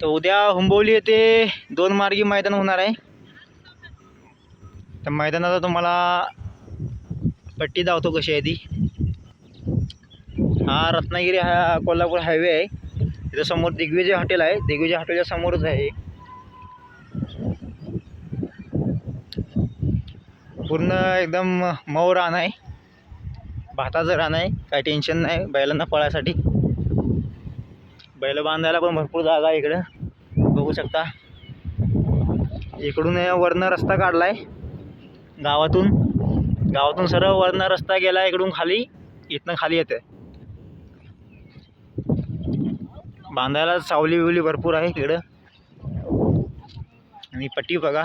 तर उद्या हुंबवली येथे दोन मार्गी मैदान होणार आहे. तर मैदानाचा तुम्हाला पट्टी धावतो कशी आहे ती. हा रत्नागिरी हा कोल्हापूर हायवे आहे. तिथं समोर दिग्विजय हॉटेल आहे. दिग्विजय हॉटेलच्या समोरच आहे. पूर्ण एकदम मऊ रान आहे. भाताचं रान आहे. काही टेन्शन नाही. बैलांना पळायसाठी. बैल बांधायला पण भरपूर जागा आहे इकडं. बघू शकता. इकडून वरनं रस्ता काढला आहे गावातून. गावातून सरळ वरनं रस्ता गेला इकडून खाली. इथनं खाली येते बांधायला सावली बिवली भरपूर आहे इकडं. आणि पट्टी बघा.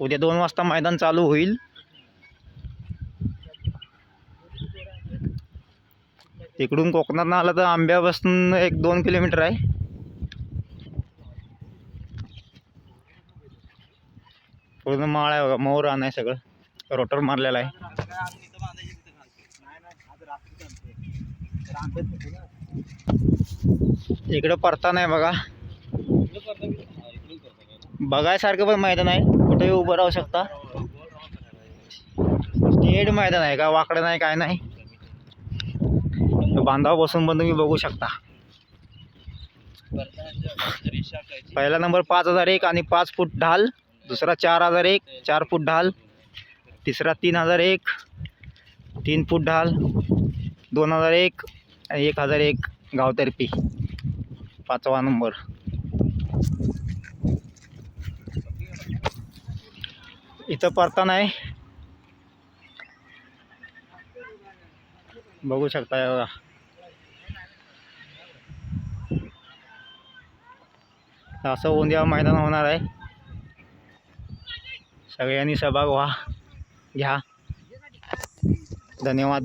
उद्या दोन वाजता मैदान चालू होईल. इकडून कोकणातनं आलं तर आंब्यापासून एक दोन किलोमीटर आहे. पूर्ण माळ आहे बघा मोर आहे सगळं. रोटर मारलेला आहे. इकडं परता नाही बघा. बघायसारखं पण मैदान आहे. कुठेही उभं राहू शकता. स्टेट मैदान आहे का? वाकडं नाही काय नाही. बांधाव बसून पण तुम्ही बघू शकता. पहिला नंबर पाच हजार एक आणि पाच फूट ढाल दुसरा चार हजार एक चार फूट ढाल तिसरा तीन हजार एक तीन फूट ढाल दोन हजार एक आणि एक हजार एक गावतर्फी पाचवा नंबर. इथं परता नाही बघू शकता एवढा बघा. असं उद्या मैदान होणार आहे. सगळ्यांनी सहभाग व्हा घ्या. धन्यवाद.